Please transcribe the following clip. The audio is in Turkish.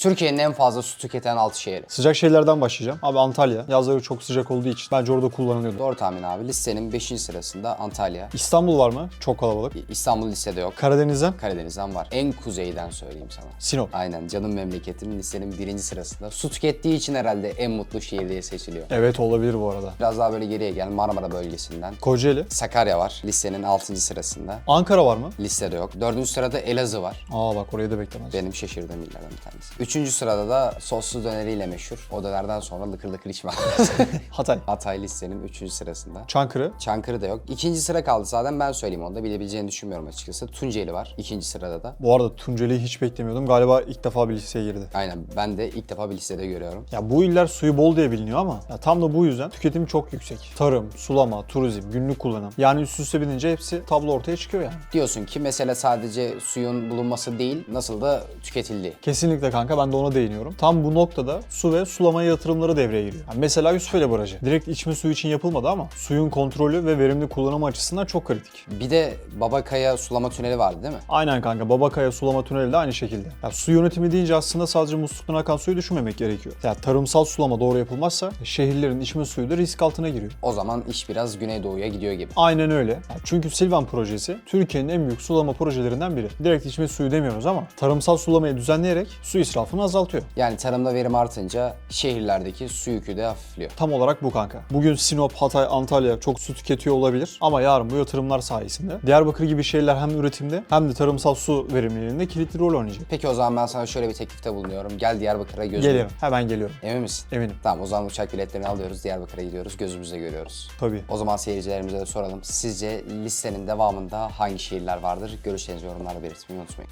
Türkiye'nin en fazla su tüketen 6 şehri. Sıcak şeylerden başlayacağım. Abi Antalya. Yazları çok sıcak olduğu için bence orada kullanılıyordu. Doğru tahmin abi. Listenin 5. sırasında Antalya. İstanbul var mı? Çok kalabalık. İstanbul listede yok. Karadeniz'den Karadeniz'den var. En kuzeyden söyleyeyim sana. Sinop. Aynen canım memleketim listenin birinci sırasında. Su tükettiği için herhalde en mutlu şehir diye seçiliyor. Evet olabilir bu arada. Biraz daha böyle geriye gel Marmara bölgesinden. Kocaeli. Sakarya var listenin 6. sırasında. Ankara var mı? Listede yok. 4. sırada Elazığ var. Aa bak orayı da beklemez. Benim şaşırdığım illerden bir tanesi. Üçüncü sırada da soslu döneriyle meşhur. O dönerden sonra lıkır lıkır içme. Hatay. Hatay listenin üçüncü sırasında. Çankırı. Çankırı da yok. İkinci sıra kaldı zaten ben söyleyeyim onu da bilebileceğini düşünmüyorum açıkçası. Tunceli var ikinci sırada da. Bu arada Tunceli'yi hiç beklemiyordum. Galiba ilk defa bir listeye girdi. Aynen ben de ilk defa bir listede görüyorum. Ya bu iller suyu bol diye biliniyor ama ya tam da bu yüzden tüketimi çok yüksek. Tarım, sulama, turizm, günlük kullanım. Yani üst üste binince hepsi tablo ortaya çıkıyor yani. Diyorsun ki mesele sadece suyun bulunması değil, nasıl da tüketildiği. Kesinlikle kanka ben de ona değiniyorum. Tam bu noktada su ve sulamaya yatırımları devreye giriyor. Yani mesela Yusufeli Barajı. Direkt içme suyu için yapılmadı ama suyun kontrolü ve verimli kullanımı açısından çok kritik. Bir de Babakaya sulama tüneli vardı değil mi? Aynen kanka Babakaya sulama tüneli de aynı şekilde. Ya su yönetimi deyince aslında sadece musluktan akan suyu düşünmemek gerekiyor. Ya tarımsal sulama doğru yapılmazsa şehirlerin içme suyu da risk altına giriyor. O zaman iş biraz Güneydoğu'ya gidiyor gibi. Aynen öyle. Ya çünkü Silvan projesi Türkiye'nin en büyük sulama projelerinden biri. Direkt içme suyu demiyoruz ama tarımsal sulamayı düzenleyerek su israfını azaltıyor. Yani tarımda verim artınca şehirlerdeki su yükü de hafifliyor. Tam olarak bu kanka. Bugün Sinop, Hatay, Antalya çok su tüketiyor olabilir ama yarın bu yatırımlar sayesinde Diyarbakır gibi şehirler hem üretimde hem de tarımsal su verimliliğinde kilitli rol oynayacak. Peki o zaman ben sana şöyle bir teklifte bulunuyorum. Gel Diyarbakır'a gözüm. Gelirim. Hemen geliyorum. Emin misin? Eminim. Tamam o zaman uçak biletlerini alıyoruz. Diyarbakır'a gidiyoruz. Gözümüzle görüyoruz. Tabii. O zaman seyircilerimize de soralım. Sizce listenin devamında hangi şehirler vardır? Görüşlerinizi yorumlarda belirtmeyi unutmayın.